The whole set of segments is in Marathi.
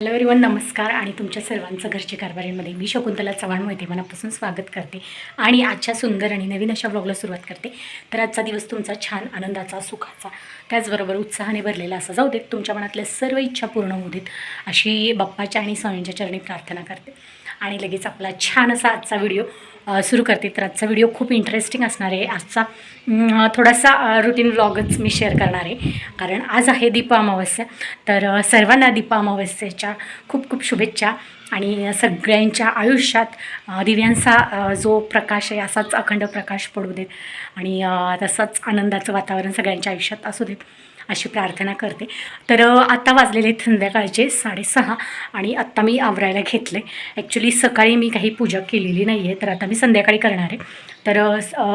हॅलो एवरीवन नमस्कार आणि तुमच्या सर्वांचं घरचे कारभारीमध्ये मी शकुंतला चव्हाण मोहिते मनापासून स्वागत करते आणि आजच्या सुंदर आणि नवीन अशा ब्लॉगला सुरुवात करते. तर आजचा दिवस तुमचा छान आनंदाचा सुखाचा त्याचबरोबर उत्साहाने भरलेला असा जाऊ देत तुमच्या मनातल्या सर्व इच्छा पूर्ण होऊ देत अशी बाप्पाच्या आणि स्वामींच्या चरणी प्रार्थना करते. आणि लगेच आपला छान असा आजचा व्हिडिओ सुरू करते. तर आजचा व्हिडिओ खूप इंटरेस्टिंग असणार आहे. आजचा थोडासा रुटीन व्लॉगच मी शेअर करणार आहे. कारण आज आहे दीप अमावस्या. तर सर्वांना दीप अमावस्येच्या खूप खूप शुभेच्छा. आणि सगळ्यांच्या आयुष्यात दिव्यांचा जो प्रकाश आहे असाच अखंड प्रकाश पडू देत. आणि तसंच आनंदाचं वातावरण सगळ्यांच्या आयुष्यात असू देत. अशी प्रार्थना करते. तर आत्ता वाजलेले आहेत संध्याकाळचे साडेसहा आणि आत्ता मी आवरायला घेतले ॲक्च्युली सकाळी मी काही पूजा केलेली नाही आहे तर आता मी संध्याकाळी करणार आहे. तर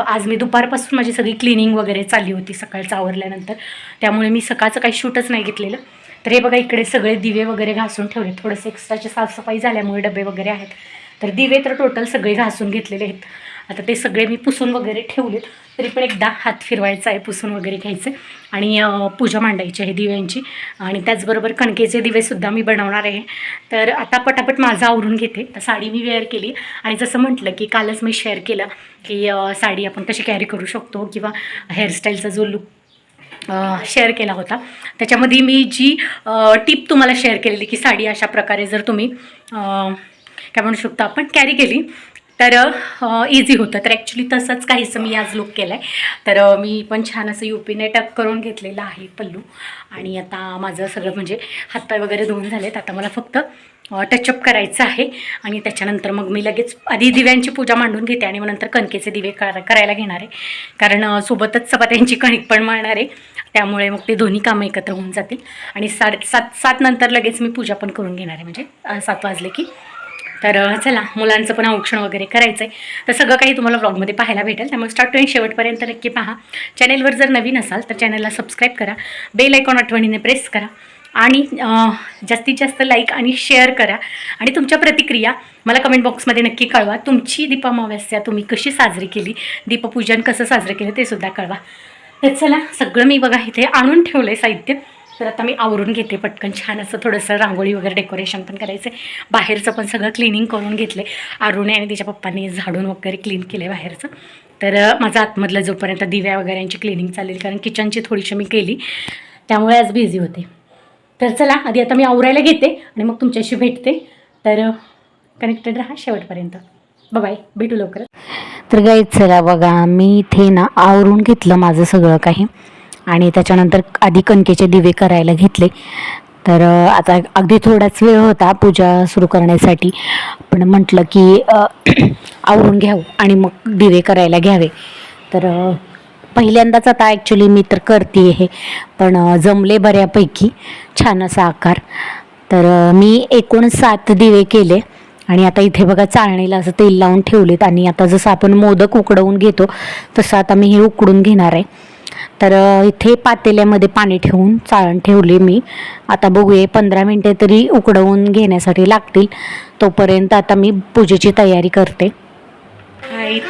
आज मी दुपारपासून माझी सगळी क्लिनिंग वगैरे चालली होती सकाळचं आवरल्यानंतर. त्यामुळे मी सकाळचं काही शूटच नाही घेतलेलं. तर हे बघा इकडे सगळे दिवे वगैरे घासून ठेवले थोडंसं एक्स्ट्राची साफसफाई झाल्यामुळे डबे वगैरे आहेत. तर दिवे तर टोटल सगळे घासून घेतलेले आहेत. आता ते सगळे मी पुसून वगैरे ठेवलेत. तरी पण एकदा हात फिरवायचा आहे पुसून वगैरे घ्यायचं आणि पूजा मांडायची आहे दिव्यांची. आणि त्याचबरोबर कणकेचे दिवेसुद्धा मी बनवणार आहे. तर आता पटापट माझं आवरून घेते. तर साडी मी वेअर केली. आणि जसं म्हटलं की कालच मी शेअर केलं की साडी आपण कशी कॅरी करू शकतो किंवा हेअरस्टाईलचा जो लुक शेअर केला होता. त्याच्यामध्ये मी जी टिप तुम्हाला शेअर केलेली की साडी अशा प्रकारे जर तुम्ही काय म्हणू शकतो आपण कॅरी केली तर इझी होतं. तर ॲक्च्युली तसंच काहीसं मी आज लुक केलं आहे तर मी पण छान असं यू पीने टक करून घेतलेलं आहे पल्लू. आणि आता माझं सगळं म्हणजे हातपाय वगैरे धुवून झालेत. आता मला फक्त टचअप करायचं आहे. आणि त्याच्यानंतर मग मी लगेच आधी दिव्यांची पूजा मांडून घेते आणि मग नंतर कणकेचे दिवे करा करायला घेणार आहे. कारण सोबतच चपात्यांची कणिक पण मळणार आहे. त्यामुळे मग ते दोन्ही कामं एकत्र होऊन जातील. आणि साडे सात सात नंतर लगेच मी पूजा पण करून घेणार आहे. म्हणजे सात वाजले की तर चला मुलांचं पण औक्षण वगैरे करायचं आहे तर सगळं काही तुम्हाला ब्लॉगमध्ये पाहायला भेटेल. त्यामुळे स्टार्ट टू शेवटपर्यंत नक्की पहा. चॅनेलवर जर नवीन असाल तर चॅनलला सबस्क्राईब करा. बेल आयकॉन आठवणीने प्रेस करा. आणि जास्तीत जास्त लाईक आणि शेअर करा. आणि तुमच्या प्रतिक्रिया मला कमेंट बॉक्समध्ये नक्की कळवा. तुमची दीपामावस्या तुम्ही कशी साजरी केली? दीपपूजन कसं साजरं केलं ते सुद्धा कळवा. तर चला सगळं मी बघा इथे आणून ठेवलं आहे साहित्य. तर आता मी आवरून घेते पटकन छान असं थोडंसं रांगोळी वगैरे डेकोरेशन पण करायचं आहे बाहेरचं पण सगळं क्लिनिंग करून घेतले अरुणे आणि तिच्या पप्पांनी झाडून वगैरे क्लीन केलं आहे बाहेरचं. तर माझं आतमधलं जोपर्यंत दिव्या वगैरेंची क्लिनिंग चालेल कारण किचनची थोडीशी मी केली त्यामुळे आज बिझी होते. तर चला आधी आता मी आवरायला घेते आणि मग तुमच्याशी भेटते. तर कनेक्टेड राहा शेवटपर्यंत. बाय भेटू लवकर तर गाईत चला बघा मी इथे ना आवरून घेतलं माझं सगळं काही. आणि त्याच्यानंतर आधी कणकेचे दिवे करायला घेतले. तर आता अगदी थोडाच वेळ होता पूजा सुरू करण्यासाठी. पण म्हटलं की आवरून घ्यावं आणि मग दिवे करायला घ्यावे. तर पहिल्यांदाच आता ॲक्च्युली मी तर करते हे. पण जमले बऱ्यापैकी. छान असा आकार. तर मी एकूण सात दिवे केले. आणि आता इथे बघा चाळणीला असं तेल लावून ठेवलेत. आणि आता जसं आपण मोदक उकडवून घेतो तसं आता मी हे उकडून घेणार आहे. तर इथे पातेल्यामध्ये पाणी ठेवून चाळण ठेवले मी. आता बघूया पंधरा मिनटे तरी उकडवून घेण्यासाठी लागतील. तोपर्यंत आता मी पूजेची तयारी करते.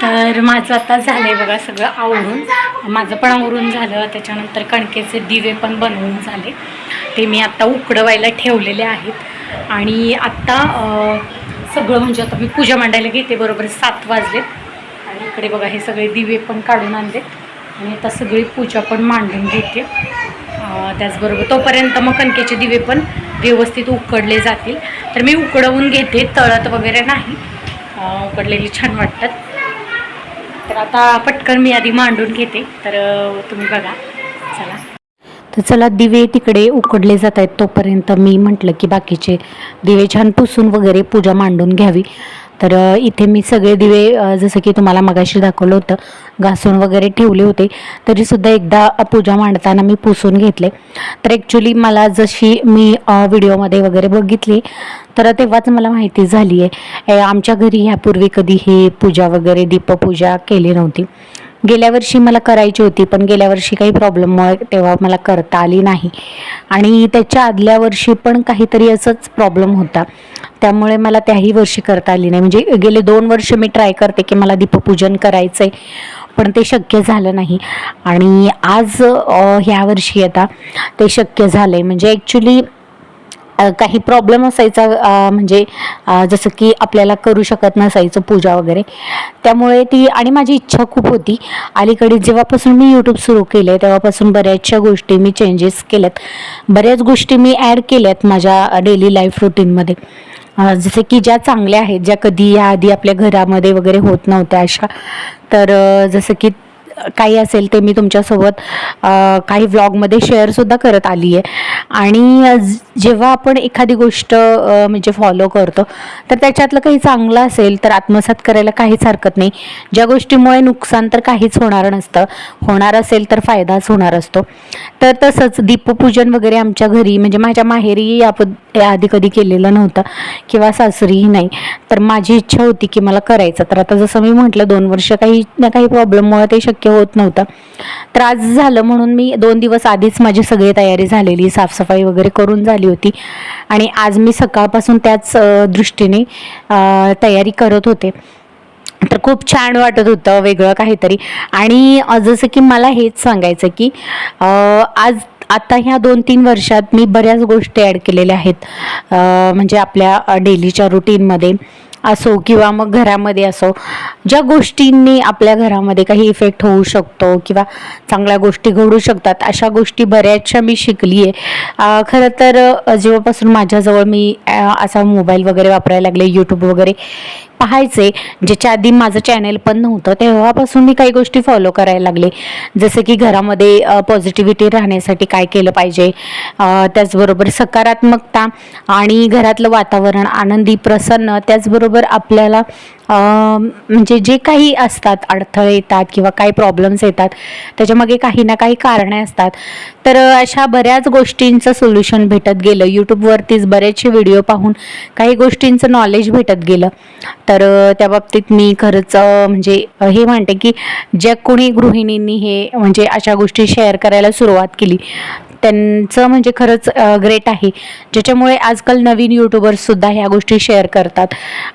तर माझं आता झालं आहे बघा सगळं आवरून. माझं पण आवरून झालं त्याच्यानंतर कणकेचे दिवे पण बनवून झाले. ते मी आत्ता उकडवायला ठेवलेले आहेत. आणि आत्ता सगळं म्हणजे आता मी पूजा मांडायला घेते बरोबर सात वाजलेत. आणि इकडे बघा हे सगळे दिवे पण काढून आणलेत. आणि आता सगळी पूजा पण मांडून घेते. त्याचबरोबर तोपर्यंत मग कणकेचे दिवे पण व्यवस्थित उकडले जातील. तर मी उकडवून घेते तळत वगैरे नाही. उकडलेली छान वाटतात. तर आता पटकन मी आधी मांडून घेते. तर तुम्ही बघा. चला. तर चला दिवे तिकडे उकडले जात आहेत. तोपर्यंत मी म्हटलं की बाकीचे दिवे छान पुसून वगैरे पूजा मांडून घ्यावी. तर इथे मी सगळे दिवे जसं की तुम्हाला मगाशी दाखवलं होतं घासून वगैरे ठेवले होते तरीसुद्धा एकदा पूजा मांडताना मी पुसून घेतले. तर ॲक्च्युली मला जशी मी व्हिडिओमध्ये वगैरे बघितली तर तेव्हाच मला माहिती झाली आहे आमच्या घरी ह्यापूर्वी कधी ही पूजा वगैरे दीपपूजा केली नव्हती. गेल्या वर्षी मला करायची होती पण गेल्या वर्षी काही प्रॉब्लेममुळे तेव्हा मला करता आली नाही. आणि त्याच्या आदल्या वर्षी पण काहीतरी असंच प्रॉब्लेम होता. त्यामुळे मला त्याही वर्षी करता आली नाही. म्हणजे गेले दोन वर्ष मी ट्राय करते की मला दीपपूजन करायचं आहे पण ते शक्य झालं नाही. आणि आज ह्या वर्षी आता ते शक्य झालं आहे म्हणजे ॲक्च्युली काही प्रॉब्लेम असायचा म्हणजे जसं की आपल्याला करू शकत नसायचं पूजा वगैरे. त्यामुळे ती आणि माझी इच्छा खूप होती. अलीकडे जेव्हापासून मी यूट्यूब सुरू केलं आहे तेव्हापासून बऱ्याचशा गोष्टी मी चेंजेस केल्यात. बऱ्याच गोष्टी मी ॲड केल्यात माझ्या डेली लाईफ रुटीनमध्ये जसे की ज्या चांगल्या आहेत ज्या कधी याआधी आपल्या घरामध्ये वगैरे होत नव्हत्या अशा. तर जसं की काही असेल ते मी तुमच्यासोबत काही व्लॉगमध्ये शेअरसुद्धा करत आली आहे आणि जेव्हा आपण एखादी गोष्ट म्हणजे फॉलो करतो तर त्याच्यातलं काही चांगलं असेल तर आत्मसात करायला काहीच हरकत नाही. ज्या गोष्टीमुळे नुकसान तर काहीच होणार नसतं. होणार असेल तर फायदाच होणार असतो. तर तसंच दीपपूजन वगैरे आमच्या घरी म्हणजे माझ्या माहेरी या पद आधी कधी केलेलं नव्हतं किंवा सासरीही नाही. तर माझी इच्छा होती की मला करायचं. तर आता जसं मी म्हटलं दोन वर्ष काही ना काही प्रॉब्लेममुळे ते शक्य होत नव्हतं. त्रास झालं म्हणून मी दोन दिवस आधीच माझी सगळी तयारी झालेली साफसफाई वगैरे करून झाली होती. आणि आज मी सकाळपासून त्याच दृष्टीने तयारी करत होते. तर खूप छान वाटत होतं वेगळं काहीतरी. आणि जसं की मला हेच सांगायचं की आज आता ह्या दोन तीन वर्षात मी बऱ्याच गोष्टी ॲड केलेल्या आहेत. म्हणजे आपल्या डेलीच्या रुटीनमध्ये. असो किंवा मग घरामध्ये असो ज्या गोष्टींनी आपल्या घरामध्ये काही इफेक्ट होऊ शकतो किंवा चांगल्या गोष्टी घडू शकतात अशा गोष्टी बऱ्याचशा मी शिकली आहे खरं तर जेव्हापासून माझ्याजवळ मी असा मोबाईल वगैरे वापरायला लागले यूट्यूब वगैरे पाहायचे. ज्याच्या आधी माझं चॅनेल पण नव्हतं तेव्हापासून मी काही गोष्टी फॉलो करायला लागले. जसं की घरामध्ये पॉझिटिव्हिटी राहण्यासाठी काय केलं पाहिजे त्याचबरोबर सकारात्मकता आणि घरातलं वातावरण आनंदी प्रसन्न त्याचबरोबर आपल्याला म्हणजे जे काही असतात अडथळे येतात किंवा काही प्रॉब्लेम्स येतात त्याच्यामागे काही ना काही कारणे असतात. तर अशा बऱ्याच गोष्टींचं सोल्युशन भेटत गेलं. यूट्यूबवरतीच बरेचसे व्हिडिओ पाहून काही गोष्टींचं नॉलेज भेटत गेलं. तर त्या बाबतीत मी खरंच म्हणजे हे म्हणते की ज्या कोणी गृहिणींनी हे म्हणजे अशा गोष्टी शेअर करायला सुरुवात केली त्यांचं म्हणजे खरंच ग्रेट आहे. ज्याच्यामुळे आजकाल नवीन यूट्यूबर्ससुद्धा ह्या गोष्टी शेअर करतात.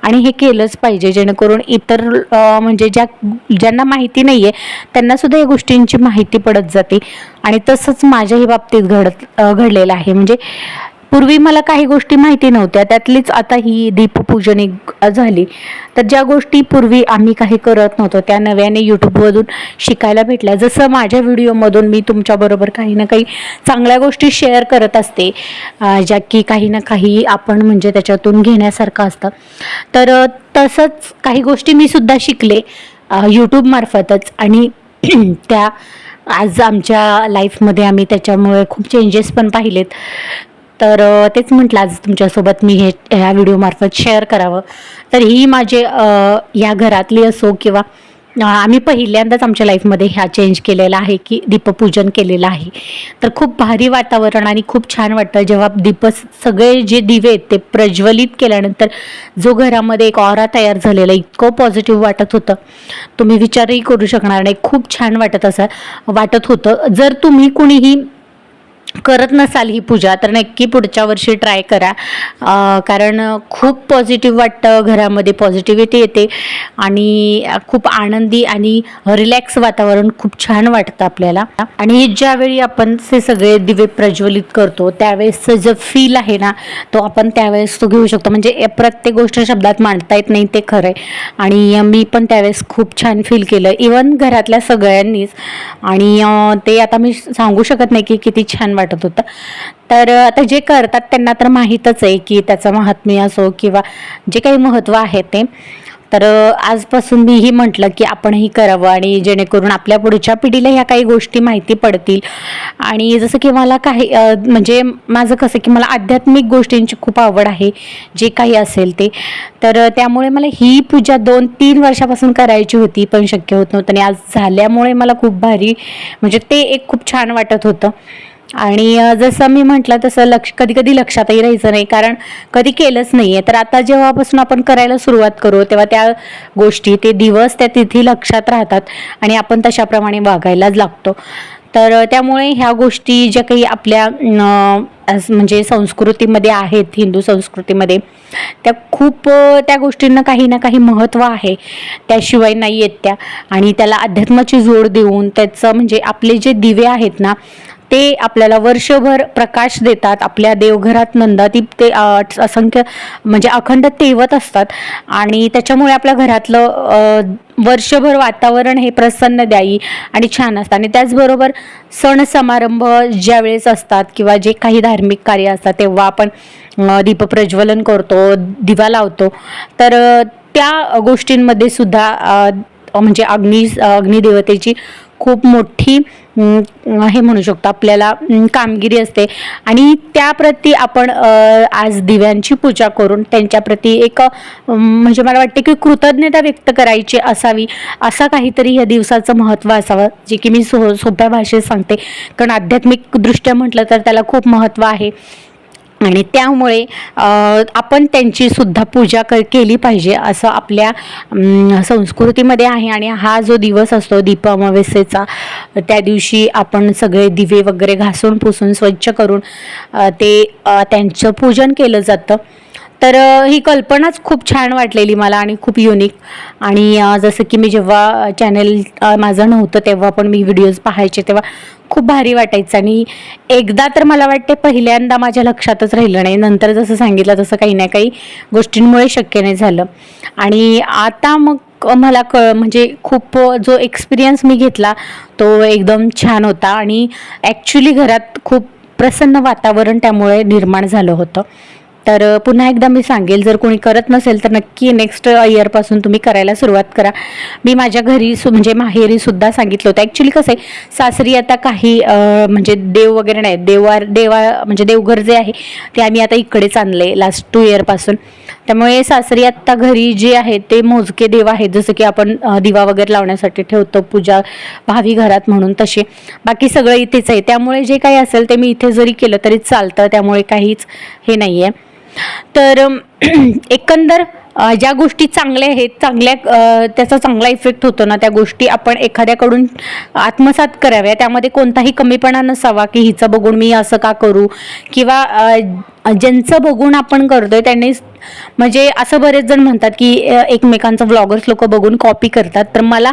आणि हे केलंच पाहिजे जेणेकरून इतर म्हणजे ज्या ज्यांना माहिती नाही आहे त्यांनासुद्धा या गोष्टींची माहिती पडत जाते. आणि तसंच माझ्याही बाबतीत घडत घडलेलं आहे. म्हणजे पूर्वी मला काही गोष्टी माहिती नव्हत्या त्यातलीच आता ही दीपपूजन एक झाली. तर ज्या गोष्टी पूर्वी आम्ही काही करत नव्हतो त्या नव्याने यूट्यूबमधून शिकायला भेटल्या. जसं माझ्या व्हिडिओमधून मी तुमच्याबरोबर काही ना काही चांगल्या गोष्टी शेअर करत असते ज्या की काही ना काही आपण म्हणजे त्याच्यातून घेण्यासारखं असतं. तर तसंच काही गोष्टी मी सुद्धा शिकले यूट्यूबमार्फतच आणि त्या आज आमच्या लाईफमध्ये आम्ही त्याच्यामुळे खूप चेंजेस पण पाहिलेत. तर तेच म्हटलं आज तुमच्यासोबत मी हे ह्या व्हिडिओमार्फत शेअर करावं. तर ही माझे ह्या या घरातली असो किंवा आम्ही पहिल्यांदाच आमच्या लाईफमध्ये ह्या चेंज केलेला आहे की दीपपूजन केलेलं आहे. तर खूप भारी वातावरण आणि खूप छान वाटतं जेव्हा दीप सगळे जे दिवे आहेत ते प्रज्वलित केल्यानंतर जो घरामध्ये एक ऑरा तयार झालेला इतकं पॉझिटिव्ह वाटत होतं. तुम्ही विचारही करू शकणार नाही खूप छान वाटत असं वाटत होतं. जर तुम्ही कुणीही करत नसाल ही पूजा तर नक्की पुढच्या वर्षी ट्राय करा. कारण खूप पॉझिटिव्ह वाटतं घरामध्ये पॉझिटिव्हिटी येते आणि खूप आनंदी आणि रिलॅक्स वातावरण खूप छान वाटतं आपल्याला. आणि ज्यावेळी आपण ते सगळे दिवे प्रज्वलित करतो त्यावेळेसचं जो फील आहे ना तो आपण त्यावेळेस तो घेऊ शकतो. म्हणजे प्रत्येक गोष्ट शब्दात मांडता येत नाही ते खरं आहे. आणि मी पण त्यावेळेस खूप छान फील केलं. इवन घरातल्या सगळ्यांनीच. आणि ते आता मी सांगू शकत नाही की किती छान वाटत होतं. तर आता जे करतात त्यांना तर माहीतच आहे की त्याचं महात्म्य असो किंवा जे काही महत्त्व आहे ते. तर आजपासून मीही म्हटलं की आपणही करावं आणि जेणेकरून आपल्या पुढच्या पिढीला ह्या काही गोष्टी माहिती पडतील. आणि जसं की मला काही म्हणजे माझं कसं की मला आध्यात्मिक गोष्टींची खूप आवड आहे जे काही असेल ते. तर त्यामुळे मला ही पूजा दोन तीन वर्षापासून करायची होती पण शक्य होत नव्हतं. आणि आज झाल्यामुळे मला खूप भारी म्हणजे ते एक खूप छान वाटत होतं. आणि जसं मी म्हटलं तसं लक्ष कधी कधी लक्षातही राहायचं नाही कारण कधी केलंच नाही आहे तर आता जेव्हापासून आपण करायला सुरुवात करू तेव्हा त्या गोष्टी ते दिवस त्या तिथी लक्षात राहतात आणि आपण तशाप्रमाणे वागायलाच लागतो. तर त्यामुळे ह्या गोष्टी ज्या काही आपल्या म्हणजे संस्कृतीमध्ये आहेत हिंदू संस्कृतीमध्ये त्या खूप त्या गोष्टींना काही ना काही महत्त्व आहे. त्याशिवाय नाही येत त्या. आणि त्याला अध्यात्माची जोड देऊन त्याचं म्हणजे आपले जे दिवे आहेत ना ते आपल्याला वर्षभर प्रकाश देतात. आपल्या देवघरात नंदाती ते असंख्य म्हणजे अखंड तेवत असतात. आणि त्याच्यामुळे आपल्या घरातलं वर्षभर वातावरण हे प्रसन्नदायी आणि छान असतं. आणि त्याचबरोबर सण समारंभ ज्या वेळेस असतात किंवा जे काही धार्मिक कार्य असतात तेव्हा आपण दीपप्रज्वलन करतो दिवा लावतो. तर त्या गोष्टींमध्ये सुद्धा म्हणजे अग्नि अग्निदेवतेची खूप मोठी हे म्हणू शकतो. आपल्याला कामगिरी असते. आणि त्याप्रती आपण आज दिव्यांची पूजा करून त्यांच्याप्रती एक म्हणजे मला वाटते की कृतज्ञता व्यक्त करायची असावी. असा काहीतरी या दिवसाचं महत्त्व असावं जे की मी सो सोप्या भाषेत सांगते. कारण आध्यात्मिकदृष्ट्या म्हटलं तर त्याला खूप महत्त्व आहे. आणि त्यामुळे आपण त्यांची सुद्धा पूजा क केली पाहिजे असं आपल्या संस्कृतीमध्ये आहे. आणि हा जो दिवस असतो दीप अमावस्येचा त्या दिवशी आपण सगळे दिवे वगैरे घासून पुसून स्वच्छ करून ते त्यांचं पूजन केलं जातं. तर ही कल्पनाच खूप छान वाटलेली मला आणि खूप युनिक आणि जसं की मी जेव्हा चॅनल माझं नव्हतं तेव्हा पण मी व्हिडिओज पाहायचे तेव्हा खूप भारी वाटायचं. आणि एकदा तर मला वाटते पहिल्यांदा माझ्या लक्षातच राहिलं नाही. नंतर जसं सांगितलं तसं काही ना काही गोष्टींमुळे शक्य नाही झालं. आणि आता मग मला क म्हणजे खूप जो एक्सपिरियन्स मी घेतला तो एकदम छान होता. आणि ॲक्च्युली घरात खूप प्रसन्न वातावरण त्यामुळे निर्माण झालं होतं. तर पुन्हा एकदा मी सांगेल जर कोणी करत नसेल तर नक्की नेक्स्ट इयरपासून तुम्ही करायला सुरुवात करा. मी माझ्या घरी सु म्हणजे माहेरी सुद्धा सांगितलं होतं. ॲक्च्युली कसं आहे सासरी आता काही म्हणजे देव वगैरे नाही. देवार देवा म्हणजे देवघर जे आहे ते आम्ही आता इकडेच आणले लास्ट टू इयरपासून त्यामुळे सासरी आत्ता घरी जे आहे ते मोजके देव आहेत. जसं की आपण दिवा वगैरे लावण्यासाठी ठेवतो पूजा भावी घरात म्हणून तसे. बाकी सगळं इथेच आहे. त्यामुळे जे काही असेल ते मी इथे जरी केलं तरी चालतं. त्यामुळे काहीच हे नाही आहे तर एकंदर ज्या गोष्टी चांगल्या आहेत चांगल्या त्याचा चांगला इफेक्ट होतो ना त्या गोष्टी आपण एखाद्याकडून आत्मसात कराव्या. त्यामध्ये कोणताही कमीपणा नसावा की हिचं बघून मी असं का करू? किंवा ज्यांचं बघून आपण करतोय त्यांनी म्हणजे असं बरेच जण म्हणतात की एकमेकांचं व्लॉगर्स लोक बघून कॉपी करतात. तर मला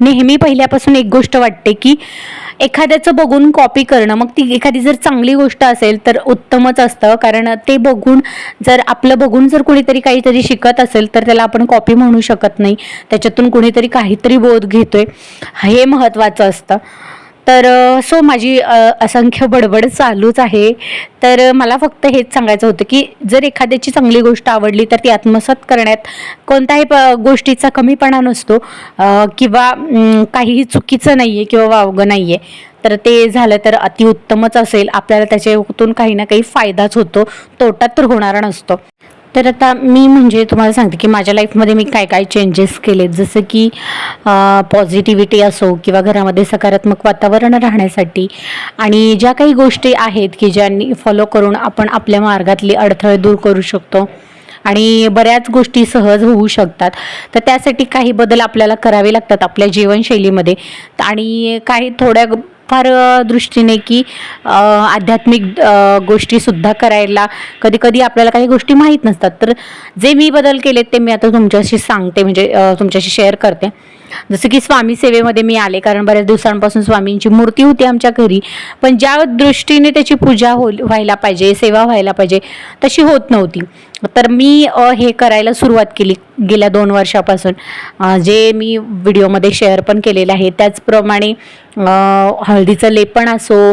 नेहमी पहिल्यापासून एक गोष्ट वाटते की एखाद्याचं बघून कॉपी करणं मग ती एखादी जर चांगली गोष्ट असेल तर उत्तमच असतं. कारण ते बघून जर आपलं बघून जर कुणीतरी काहीतरी शिकत असेल तर त्याला आपण कॉपी म्हणू शकत नाही. त्याच्यातून कुणीतरी काहीतरी बोध घेतोय. हे महत्त्वाचं असतं. तर सो माझी असंख्य बडबड चालूच आहे. तर मला फक्त हेच सांगायचं होतं की जर एखाद्याची चांगली गोष्ट आवडली तर ती आत्मसात करण्यात कोणत्याही प गोष्टीचा कमीपणा नसतो किंवा काहीही चुकीचं नाही आहे किंवा वावगं नाही आहे तर ते झालं तर अतिउत्तमच असेल. आपल्याला त्याच्यातून काही ना काही फायदाच होतो. तोटा तर होणारा नसतो. तर आता मी म्हणजे तुम्हाला सांगते की माझ्या लाईफमध्ये मी काय काय चेंजेस केलेत. जसं की पॉझिटिव्हिटी असो किंवा घरामध्ये सकारात्मक वातावरण राहण्यासाठी. आणि ज्या काही गोष्टी आहेत की ज्यांनी फॉलो करून आपण आपल्या मार्गातले अडथळे दूर करू शकतो. आणि बऱ्याच गोष्टी सहज होऊ शकतात. तर त्यासाठी काही बदल आपल्याला करावे लागतात आपल्या जीवनशैलीमध्ये. आणि काही थोड्या फार दृष्टीने की आध्यात्मिक गोष्टीसुद्धा करायला कधी कधी आपल्याला काही गोष्टी माहीत नसतात. तर जे मी बदल केलेत ते मी आता तुमच्याशी सांगते म्हणजे तुमच्याशी शेअर करते. जसं की स्वामी सेवेमध्ये मी आले कारण बऱ्याच दिवसांपासून स्वामींची मूर्ती होती आमच्या घरी. पण ज्या दृष्टीने त्याची पूजा हो व्हायला पाहिजे सेवा व्हायला पाहिजे तशी होत नव्हती. तर मी हे करायला सुरुवात केली गेल्या दोन वर्षापासून. जे मी व्हिडिओमध्ये शेअर पण केलेलं आहे त्याचप्रमाणे हळदीचं लेपण असो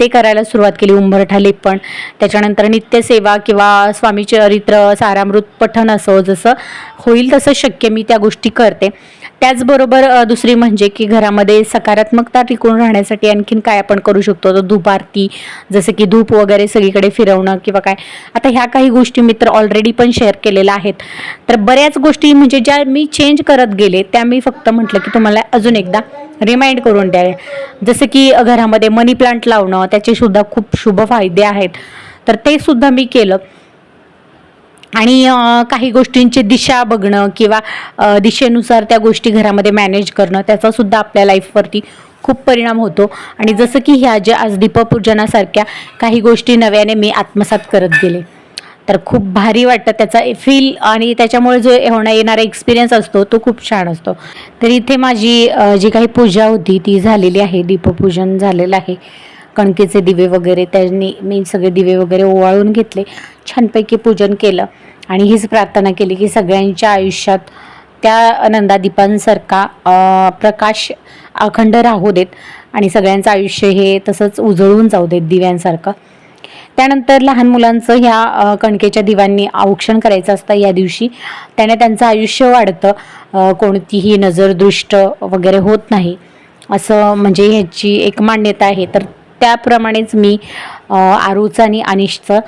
ते करायला सुरुवात केली उंबरठा लेपण. त्याच्यानंतर नित्यसेवा किंवा स्वामी चरित्र सारामृत पठण असो जसं होईल तसं शक्य मी त्या गोष्टी करते. त्याचबरोबर दुसरी म्हणजे की घरामध्ये सकारात्मकता टिकून राहण्यासाठी आणखीन काय आपण करू शकतो? तर धूप आरती जसं की धूप वगैरे सगळीकडे फिरवणं किंवा काय. आता ह्या काही गोष्टी मी तर ऑलरेडी पण शेअर केलेल्या आहेत. तर बऱ्याच गोष्टी म्हणजे ज्या मी चेंज करत गेले त्या मी फक्त म्हटलं की तुम्हाला अजून एकदा रिमाइंड करून द्या. जसं की घरामध्ये मनी प्लांट लावणं त्याचे सुद्धा खूप शुभ फायदे आहेत. तर ते सुद्धा मी केलं. आणि काही गोष्टींची दिशा बघणं किंवा दिशेनुसार त्या गोष्टी घरामध्ये मॅनेज करणं त्याचासुद्धा आपल्या लाईफवरती खूप परिणाम होतो. आणि जसं की ह्या ज्या आज दीपपूजनासारख्या काही गोष्टी नव्याने मी आत्मसात करत गेले. तर खूप भारी वाटतं त्याचा फील आणि त्याच्यामुळे जो होणार येणारा एक्सपिरियन्स असतो तो खूप छान असतो. तर इथे माझी जी काही पूजा होती ती झालेली आहे. दीपपूजन झालेलं आहे. कणकेचे दिवे वगैरे त्यांनी मी सगळे दिवे वगैरे ओवाळून घेतले. छानपैकी पूजन केलं आणि हीच प्रार्थना केली की सगळ्यांच्या आयुष्यात त्या नंदादीपांसारखा प्रकाश अखंड राहू देत आणि सगळ्यांचं आयुष्य हे तसंच उजळून जाऊ देत दिव्यांसारखं. त्यानंतर लहान मुलांचं ह्या कणकेच्या दिव्यांनी औक्षण करायचं असतं या दिवशी. त्याने त्यांचं आयुष्य वाढतं. कोणतीही नजरदृष्ट वगैरे होत नाही. असं म्हणजे ह्याची एक मान्यता आहे. तर त्याप्रमाणेच मी आरूचं आणि अनिशचं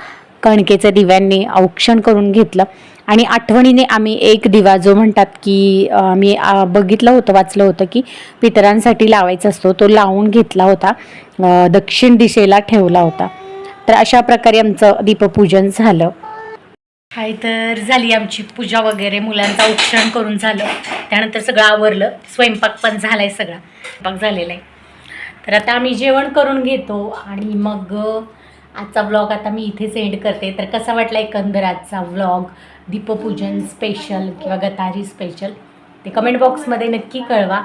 कणकेच्या दिव्यांनी औक्षण करून घेतलं. आणि आठवणीने आम्ही एक दिवा जो म्हणतात की आम्ही मी बघितलं होतं वाचलं होतं की पितरांसाठी लावायचा असतो. तो लावून घेतला होता. दक्षिण दिशेला ठेवला होता. तर अशा प्रकारे आमचं दीपपूजन झालं. हाय तर झाली आमची पूजा वगैरे. मुलांचा औक्षण करून झालं. त्यानंतर सगळं आवरलं. स्वयंपाक पण झाला आहे सगळा. स्वयंपाक झालेला आहे. तर आता आम्ही जेवण करून घेतो. आणि मग आजचा व्लॉग आता मी इथेच सेंड करते. तर कसा वाटला एकंदर आजचा व्लॉग दीपपूजन स्पेशल किंवा गतारी स्पेशल ते कमेंट बॉक्समध्ये नक्की कळवा.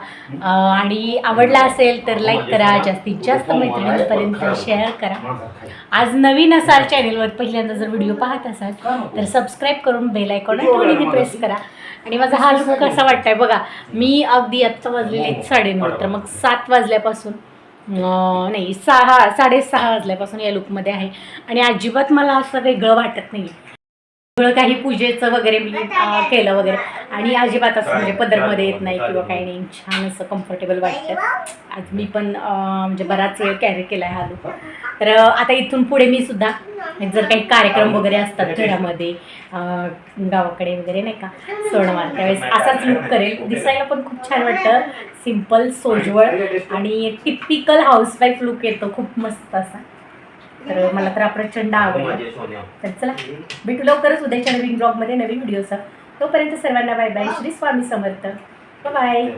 आणि आवडला असेल तर लाईक करा. जास्तीत जास्त मैत्रिणींपर्यंत शेअर करा. आज नवीन असाल चॅनेलवर पहिल्यांदा जर व्हिडिओ पाहत असाल तर सबस्क्राईब करून बेल आयकॉन आठवणीने प्रेस करा. आणि माझा हा लुक कसा वाटतंय बघा. मी अगदी आत्ता वाजलेले साडेनऊ तर मग सात वाजल्यापासून नाही सहा साडेसहा वाजल्यापासून या लुकमध्ये आहे. आणि अजिबात मला असं वेगळं वाटत नाही सगळं काही पूजेचं वगैरे मी केलं वगैरे. आणि अजिबात असं म्हणजे पदरमध्ये येत नाही किंवा काही नाही. छान असं कम्फर्टेबल वाटतं. आज मी पण म्हणजे बराच वेळ कॅरी केला आहे हा लुक तर आता इथून पुढे मी सुद्धा जर काही कार्यक्रम वगैरे असतात घरामध्ये अं, गावाकडे वगैरे नाही का सणवार त्यावेळेस असाच लुक करेल. दिसायला पण खूप छान वाटतं. सिंपल सोजवळ आणि टिपिकल हाऊसवाईफ लुक येतो. खूप मस्त असा. तर मला तर हा प्रचंड आवडला. तर चला भेटू लवकरच उद्याच्या नवीन ब्लॉगमध्ये नवीन व्हिडिओचा तोपर्यंत सर्वांना bye bye Shri Swami Samarth. Bye